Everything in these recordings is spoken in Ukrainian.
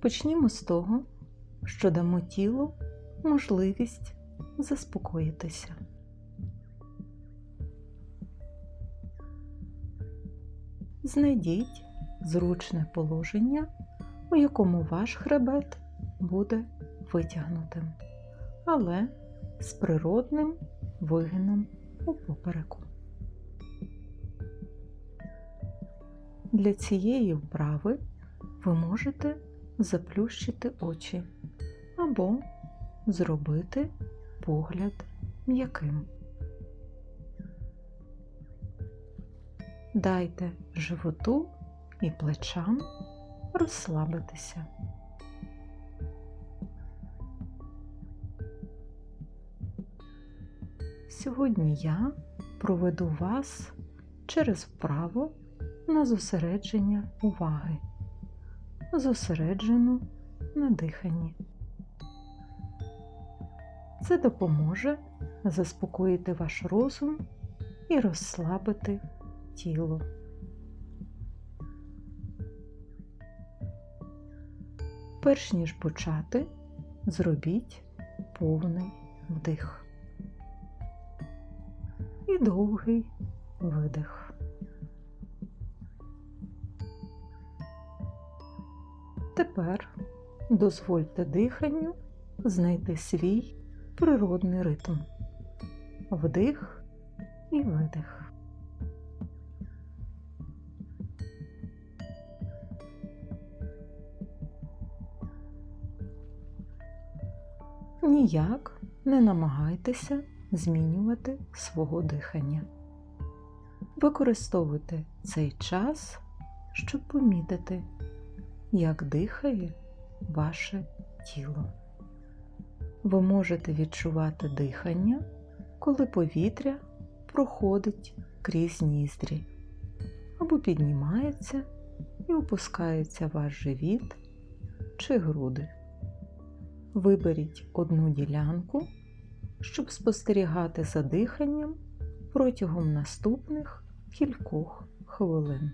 Почнімо з того, що дамо тілу можливість заспокоїтися. Знайдіть зручне положення, у якому ваш хребет буде витягнутим, але з природним вигином у попереку. Для цієї вправи ви можете заплющити очі або зробити погляд м'яким. Дайте животу і плечам розслабитися. Сьогодні я проведу вас через вправу на зосередження уваги, зосереджену на диханні. Це допоможе заспокоїти ваш розум і розслабити тіло. Перш ніж почати, зробіть повний вдих і довгий видих. Тепер дозвольте диханню знайти свій природний ритм. Вдих і видих. Ніяк не намагайтеся змінювати свого дихання. Використовуйте цей час, щоб помітити, як дихає ваше тіло. Ви можете відчувати дихання, коли повітря проходить крізь ніздрі або піднімається і опускається ваш живіт чи груди. Виберіть одну ділянку, щоб спостерігати за диханням протягом наступних кількох хвилин.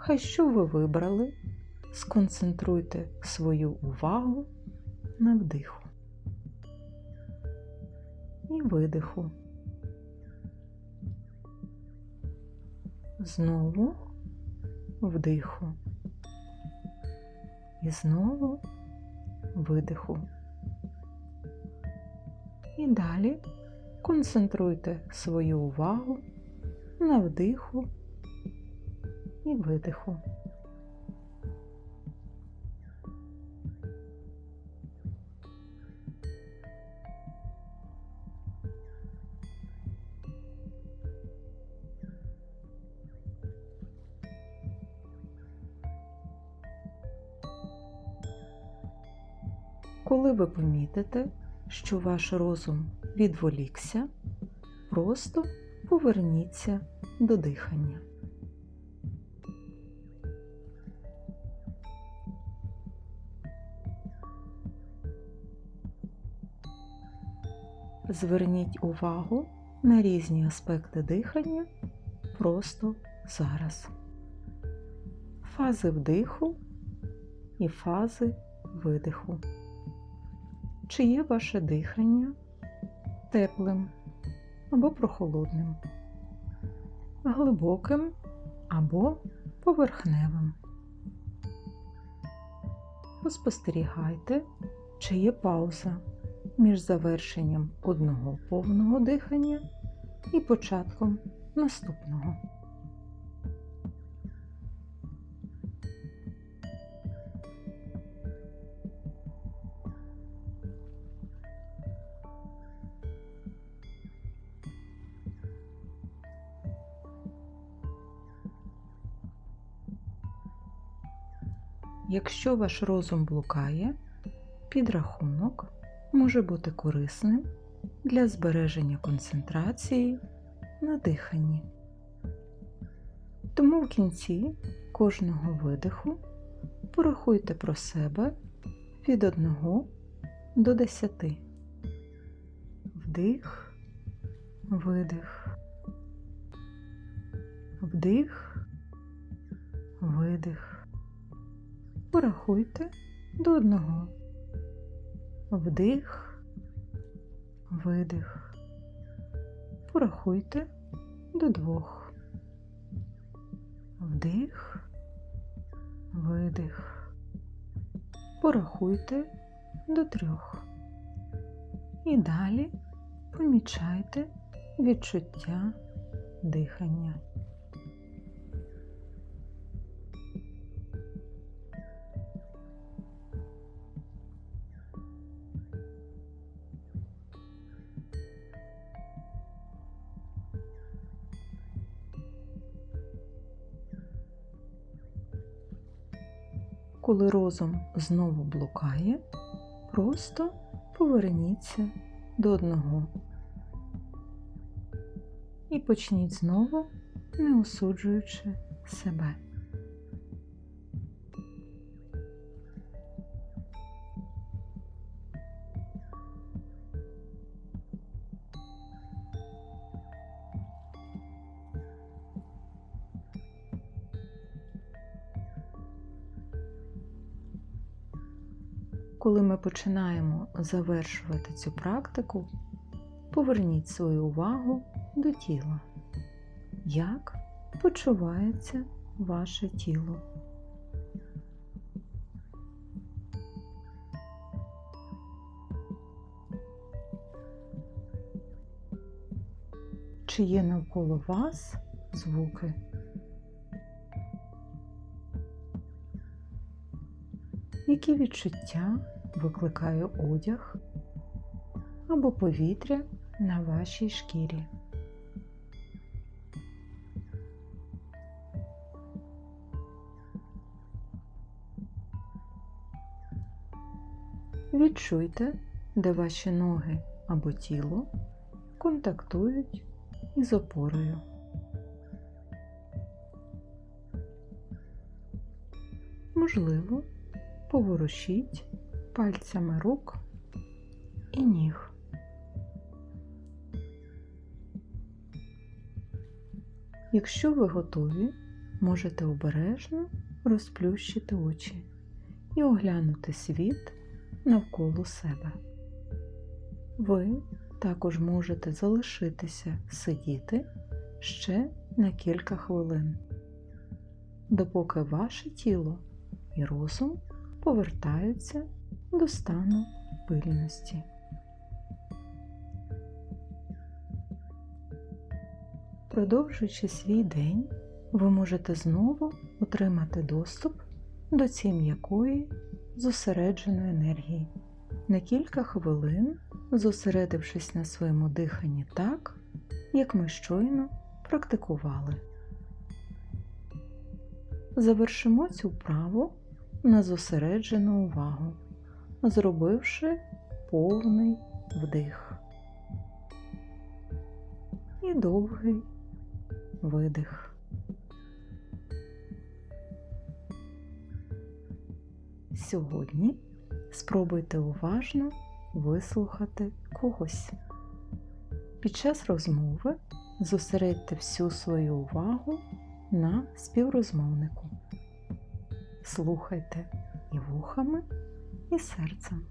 Хай що ви вибрали, сконцентруйте свою увагу на вдиху і видиху. Знову вдиху. І знову видиху. І далі концентруйте свою увагу на вдиху і видиху. Коли ви помітите, що ваш розум відволікся, просто поверніться до дихання. Зверніть увагу на різні аспекти дихання просто зараз. Фази вдиху і фази видиху. Чи є ваше дихання теплим або прохолодним, глибоким або поверхневим? Поспостерігайте, чи є пауза між завершенням одного повного дихання і початком наступного. Якщо ваш розум блукає, підрахунок може бути корисним для збереження концентрації на диханні. Тому в кінці кожного видиху порахуйте про себе від 1 до 10. Вдих, видих, вдих, видих. Порахуйте до одного. Вдих, видих. Порахуйте до двох. Вдих, видих. Порахуйте до трьох. І далі помічайте відчуття дихання. Коли розум знову блукає, просто поверніться до одного і почніть знову, не осуджуючи себе. Коли ми починаємо завершувати цю практику, поверніть свою увагу до тіла. Як почувається ваше тіло? Чи є навколо вас звуки? Які відчуття викликає одяг або повітря на вашій шкірі? Відчуйте, де ваші ноги або тіло контактують із опорою. Можливо, поворушіть пальцями рук і ніг. Якщо ви готові, можете обережно розплющити очі і оглянути світ навколо себе. Ви також можете залишитися сидіти ще на кілька хвилин, допоки ваше тіло і розум повертаються до стану пильності. Продовжуючи свій день, ви можете знову отримати доступ до цієї м'якої зосередженої енергії. На кілька хвилин, зосередившись на своєму диханні так, як ми щойно практикували. Завершимо цю вправу на зосереджену увагу, зробивши повний вдих і довгий видих. Сьогодні спробуйте уважно вислухати когось. Під час розмови зосередьте всю свою увагу на співрозмовнику. Слухайте і вухами, і серцем.